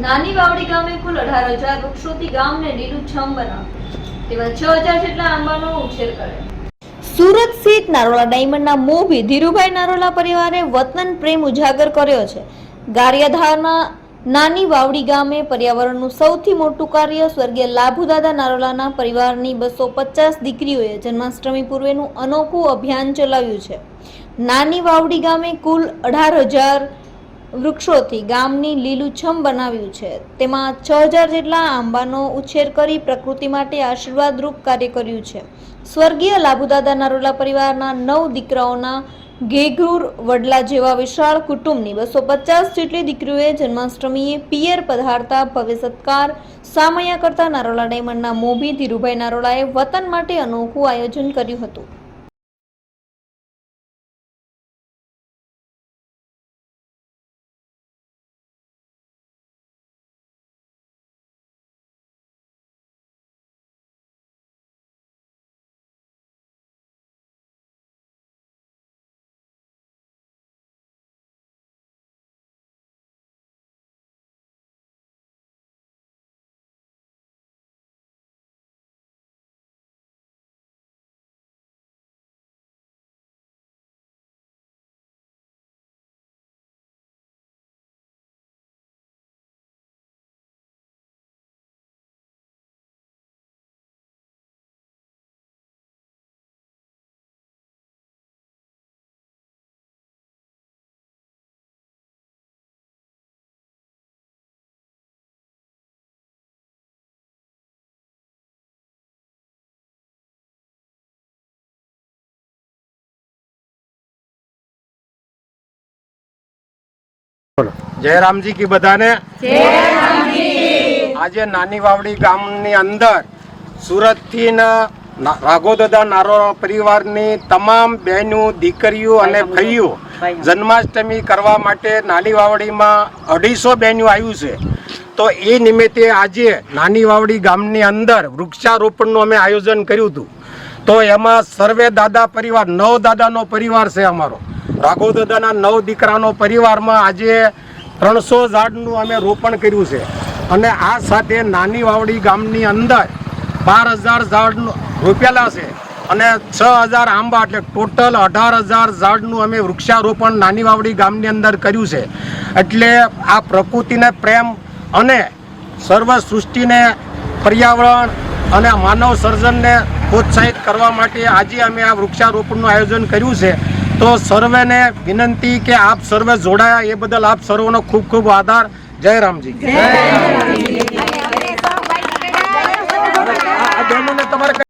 નાની વાવડી ગામે કુલ અઢાર હજાર વૃક્ષોથી ગામને લીલુંછમ બનાવ્યું. તેમાં છ હજાર જેટલા આંબાનો ઉછેર કર્યો. સુરત સ્થિત નારોલા ડાયમંડના મોભી ધીરુભાઈ નારોલા પરિવારે વતન પ્રેમ ઉજાગર કર્યો છે. ગારિયાધારના નાની વાવડી ગામે પર્યાવરણનું સૌથી મોટું કાર્ય સ્વર્ગીય લાભુદાદા નારોલાના પરિવારની બસો પચાસ દીકરીઓએ જન્માષ્ટમી પૂર્વેનું અનોખું અભિયાન ચલાવ્યું છે. નાની વાવડી ગામે કુલ અઢાર હજાર વૃક્ષોથી ગામની લીલુંછમ બનાવ્યું છે. તેમાં છ હજાર જેટલા આંબાનો ઉછેર કરી પ્રકૃતિ માટે આશીર્વાદરૂપ કાર્ય કર્યું છે. સ્વર્ગીય લાભુદાદા નરોલા પરિવારના નવ દીકરાઓના ઘેઘૂર વડલા જેવા વિશાળ કુટુંબની બસો પચાસ જેટલી દીકરીઓએ જન્માષ્ટમીએ પિયર પધારતા ભવ્ય સત્કાર સામૈયા કરતા નારોલા ડાયમંડના મોભી ધીરુભાઈ નારોલાએ વતન માટે અનોખું આયોજન કર્યું હતું. જય રામજી કી બધાને. આજે નાની વાવડી ગામની અંદર સુરતથી રાઘોદાદા નારો પરિવારની તમામ બહેનો દીકરીઓ અને ભાઈઓ જન્માષ્ટમી કરવા માટે નાની વાવડીમાં અઢીસો બહેનો આવ્યું છે. તો એ નિમિત્તે આજે નાની વાવડી ગામની અંદર વૃક્ષારોપણનું અમે આયોજન કર્યું હતું. તો એમાં સર્વે દાદા પરિવાર નવ દાદાનો પરિવાર છે અમારો. રાઘવ દાદાના નવ દીકરાનો પરિવારમાં આજે ત્રણસો ઝાડનું અમે રોપણ કર્યું છે. અને આ સાથે નાની વાવડી ગામની અંદર બાર હજાર ઝાડનું રોપેલા છે અને છ હજાર આંબા એટલે ટોટલ અઢાર હજાર ઝાડનું અમે વૃક્ષારોપણ નાની વાવડી ગામની અંદર કર્યું છે. એટલે આ પ્રકૃતિને પ્રેમ અને સર્વ સૃષ્ટિને પર્યાવરણ અને માનવ સર્જનને પ્રોત્સાહિત કરવા માટે આજે અમે આ વૃક્ષારોપણનું આયોજન કર્યું છે. તો સર્વેને વિનંતી કે આપ સર્વે જોડાયા. એ બદલ આપ સર્વનો ખૂબ ખૂબ આભાર. જય રામજી. તમારે